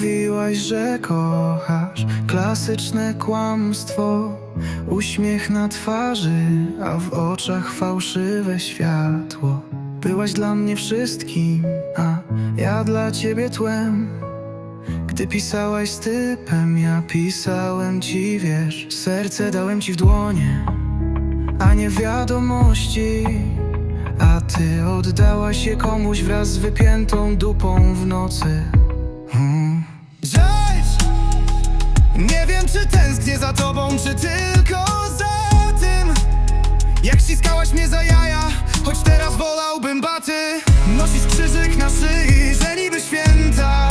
Mówiłaś, że kochasz klasyczne kłamstwo Uśmiech na twarzy, a w oczach fałszywe światło. Byłaś dla mnie wszystkim, a ja dla ciebie tłem. Gdy pisałaś z typem, ja pisałem ci, wiesz Serce dałem ci w dłonie, a nie wiadomości. A ty oddałaś je komuś wraz z wypiętą dupą w nocy. Hmm. Drive! Nie wiem czy tęsknię za tobą, czy tylko za tym. Jak ściskałaś mnie za jaja, choć teraz wolałbym baty. Nosisz krzyżyk na szyi, że niby święta.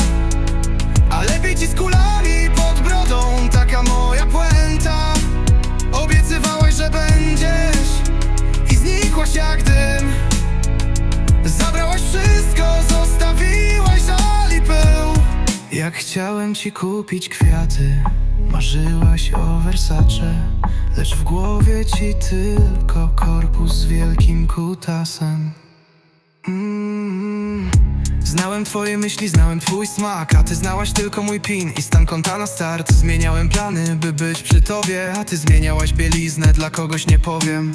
A lepiej ci z kulami pod brodą, taka moja puenta. Obiecywałaś, że będziesz i znikłaś jak Chciałem ci kupić kwiaty Marzyłaś o Versace Lecz w głowie ci tylko korpus z wielkim kutasem. Mm. Znałem twoje myśli, znałem twój smak A ty znałaś tylko mój pin i stan konta na start. Zmieniałem plany, by być przy tobie A ty zmieniałaś bieliznę, dla kogoś nie powiem.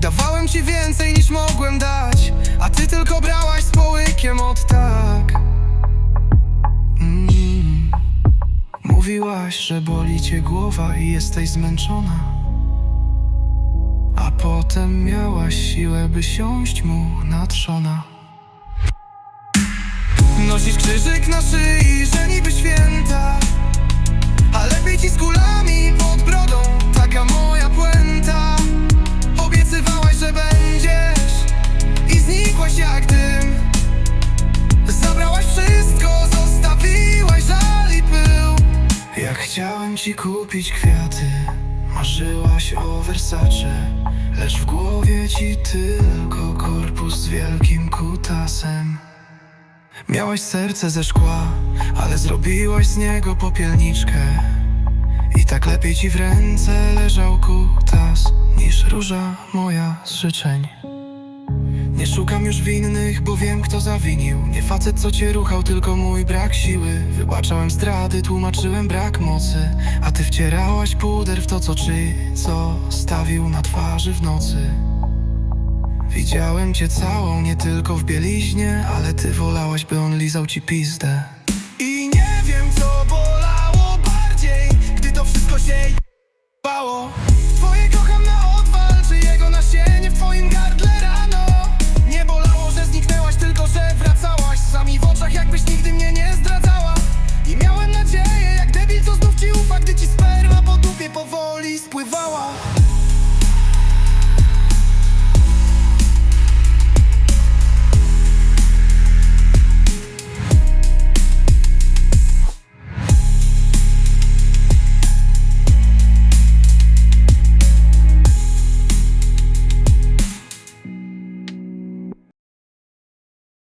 Dawałem ci więcej niż mogłem dać A ty tylko brałaś z połykiem od tak Mówiłaś, że boli cię głowa i jesteś zmęczona. A potem miałaś siłę, by siąść mu na trzona. Nosisz krzyżyk na szyi, że niby święta A lepiej ci z kulami pod brodą ci kupić kwiaty. Marzyłaś o Versace Lecz w głowie ci tylko korpus z wielkim kutasem. Miałaś serce ze szkła, ale zrobiłaś z niego popielniczkę. I tak lepiej ci w ręce leżał kutas Niż róża moja z życzeń Nie szukam już winnych, bo wiem kto zawinił. Nie facet co cię ruchał, tylko mój brak siły. Wybaczałem zdrady, tłumaczyłem brak mocy. A ty wcierałaś puder w to co czy Co stawił na twarzy w nocy. Widziałem cię całą, nie tylko w bieliźnie Ale ty wolałaś, by on lizał ci pizdę. I nie wiem co bolało bardziej Gdy to wszystko się